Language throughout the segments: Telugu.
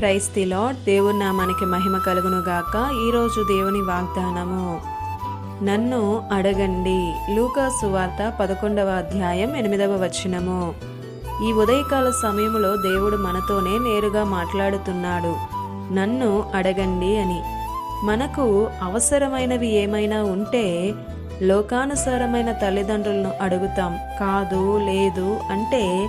Price the lord. దేవుని నామానికి మహిమ కలుగును గాక. ఈరోజు దేవుని వాగ్దానము నన్ను అడగండి. లూకా సువార్త పదకొండవ అధ్యాయం ఎనిమిదవ వచనము. ఈ ఉదయకాల సమయంలో దేవుడు మనతోనే నేరుగా మాట్లాడుతున్నాడు. నన్ను అడగండి అని. మనకు అవసరమైనవి ఏమైనా ఉంటే లోకానుసారమైన తల్లిదండ్రులను అడుగుతాం. కాదు లేదు అంటే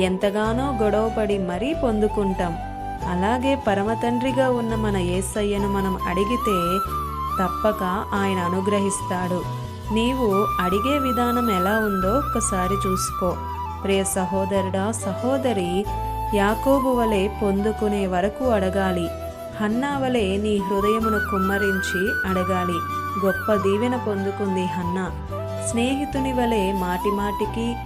ఎంతగానో గొడవపడి మరీ పొందుకుంటాం. అలాగే పరమతండ్రిగా ఉన్న మన యేసయ్యను మనం అడిగితే తప్పక ఆయన అనుగ్రహిస్తాడు. నీవు అడిగే విధానం ఎలా ఉందో ఒక్కసారి చూసుకో. ప్రియ సహోదరుడా సహోదరి యాకోబు వలె పొందుకునే వరకు అడగాలి. హన్నా వలె నీ హృదయమును కుమ్మరించి అడగాలి. గొప్ప దీవెన పొందుకుంది హన్నా. స్నేహితుని వలె మాటిమాటికి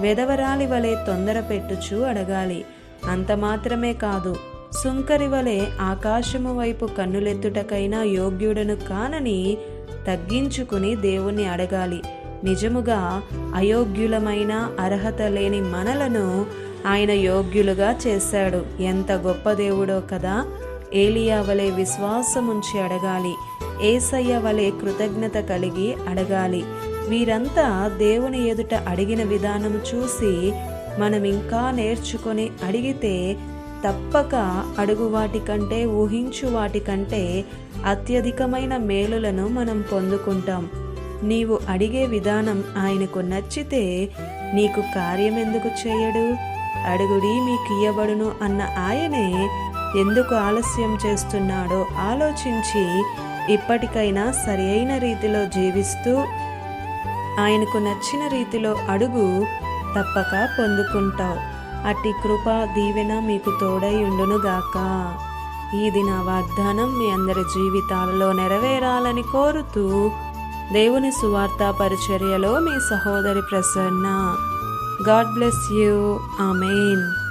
వెదవరాలి వలె తొందర పెట్టుచు అడగాలి. అంత మాత్రమే కాదు సుంకరి వలె ఆకాశము వైపు కన్నులెత్తుటకైనా యోగ్యుడను కానని తగ్గించుకుని దేవుణ్ణి అడగాలి. నిజముగా అయోగ్యులమైన అర్హత లేని మనలను ఆయన యోగ్యులుగా చేశాడు. ఎంత గొప్ప దేవుడో కదా ఏలియా వలె విశ్వాసముంచి అడగాలి. ఏసయ్య వలె కృతజ్ఞత కలిగి అడగాలి. వీరంతా దేవుని ఎదుట అడిగిన విధానం చూసి మనం ఇంకా నేర్చుకొని అడిగితే తప్పక అడుగు వాటి కంటే ఊహించు వాటి కంటే అత్యధికమైన మేలులను మనం పొందుకుంటాం. నీవు అడిగే విధానం ఆయనకు నచ్చితే నీకు కార్యం ఎందుకు చేయడు? అడుగుడి మీకు ఇయ్యబడును అన్న ఆయనే ఎందుకు ఆలస్యం చేస్తున్నాడో ఆలోచించి ఇప్పటికైనా సరి అయిన రీతిలో జీవిస్తూ ఆయనకు నచ్చిన రీతిలో అడుగు తప్పక పొందుకుంటావు. అట్టి కృప దీవెన మీకు తోడై ఉండునుగాక. ఇది నా వాగ్దానం మీ అందరి జీవితాలలో నెరవేరాలని కోరుతూ దేవుని సువార్త పరిచర్యలో మీ సహోదరి Prasanna. God bless you. Amen.